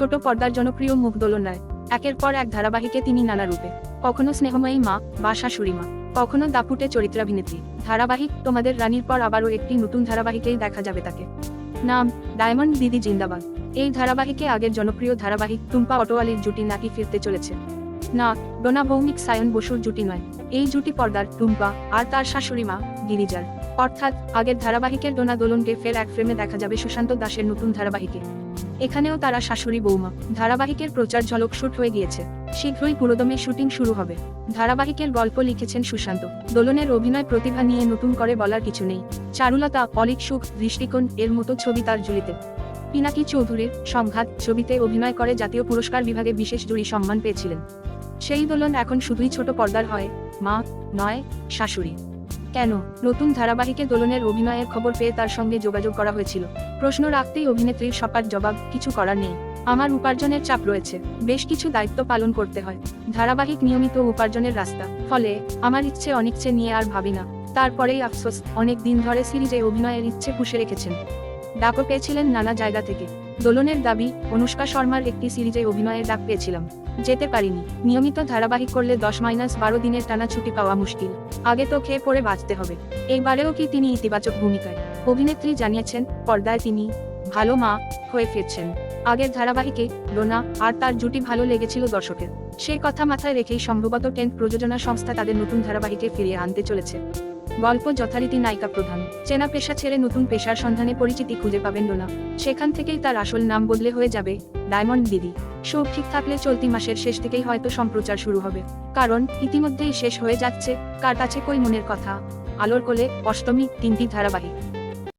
ছোট পর্দার জনপ্রিয় মুখ দোলনায় একের পর এক ধারাবাহিকে তিনি নানা রূপে, কখনো স্নেহময়ী মা বা শাশুড়ি মা, কখনো দাপুটে চরিত্রাভিনেত্রী। ধারাবাহিক তোমাদের রানীর পর আবারও একটি নতুন ধারাবাহিকেই দেখা যাবে তাকে। নাম, ডায়মন্ড দিদি জিন্দাবাদ। এই ধারাবাহিকে আগের জনপ্রিয় ধারাবাহিক টুম্পা অটোয়ালির জুটি নাকি ফিরতে চলেছে। না, ডোনা ভৌমিক সায়ন বসুর জুটি নয়। এই জুটি পর্দার টুম্পা আর তার শাশুড়ি মা গিরিজার। অর্থাৎ, আগের ধারাবাহিকের ডোনা দোলনকে ফের এক ফ্রেমে দেখা যাবে সুশান্ত দাসের নতুন ধারাবাহিকে। এখানেও তারা শাশুড়ি বৌমা। ধারাবাহিকের প্রচার ঝলক শুট হয়ে গিয়েছে। শীঘ্রই পুরোদমে শুটিং শুরু হবে। ধারাবাহিকের গল্প লিখেছেন সুশান্ত। দোলনের অভিনয় প্রতিভা নিয়ে নতুন করে বলার কিছু নেই। চারুলতা, অলিক সুখ, দৃষ্টিকোণ, এর মতো ছবি তার ঝুলিতে। পিনাকি চৌধুরীর সংঘাত ছবিতে অভিনয় করে জাতীয় পুরস্কার বিভাগে বিশেষ জুরি সম্মান পেয়েছিলেন। সেই দোলন এখন শুধুই ছোট পর্দার হয়। মা, নয়, শাশুড়ি। কেন? নতুন ধারাবাহিকে দোলনের অভিনয়ের খবর পেয়ে তার সঙ্গে যোগাযোগ করা হয়েছিল। প্রশ্ন রাখতেই অভিনেত্রীর সপাট জবাব, কিছু করার নেই। আমার উপার্জনের চাপ রয়েছে। বেশ কিছু দায়িত্ব পালন করতে হয়। ধারাবাহিক নিয়মিত উপার্জনের রাস্তা। ফলে, আমার ইচ্ছে অনিচ্ছে নিয়ে আর ভাবি না। তারপরেই আফসোস, অনেক দিন ধরে সিরিজে অভিনয়ের ইচ্ছে পুষে রেখেছেন। ডাকও পেয়েছিলেন নানা জায়গা থেকে। দোলনের দাবি, অনুষ্কা শর্মার একটি সিরিজে অভিনয়ের ডাক পেয়েছিলাম। যেতে পারিনি। নিয়মিত ধারাবাহিক করলে দশ মাইনাস বারো দিনের টানা ছুটি পাওয়া মুশকিল। আগে তো খেয়ে পড়ে বাঁচতে হবে। এইবারেও কি তিনি ইতিবাচক ভূমিকায়? অভিনেত্রী জানিয়েছেন, পর্দায় তিনি ভালো মা হয়ে ফিরছেন। আগের ধারাবাহিকে লোনা আর তার জুটি ভালো লেগেছিল দর্শকের। সেই কথা মাথায় রেখেই সম্ভবত টেন্ট প্রযোজনা সংস্থা তাদের নতুন ধারাবাহিকে ফিরিয়ে আনতে চলেছে। গল্প যথারীতি নায়িকা প্রধান। চেনা পেশা ছেড়ে নতুন পেশার সন্ধানে পরিচিতি খুঁজে পাবেন লোনা। সেখান থেকেই তার আসল নাম বদলে হয়ে যাবে ডায়মন্ড দিদি। সব ঠিক থাকলে চলতি মাসের শেষ থেকেই হয়তো সম্প্রচার শুরু হবে। কারণ ইতিমধ্যেই শেষ হয়ে যাচ্ছে কার কাছে কই মনের কথা। আলোর কোলে অষ্টমী তিনটি ধারাবাহিক।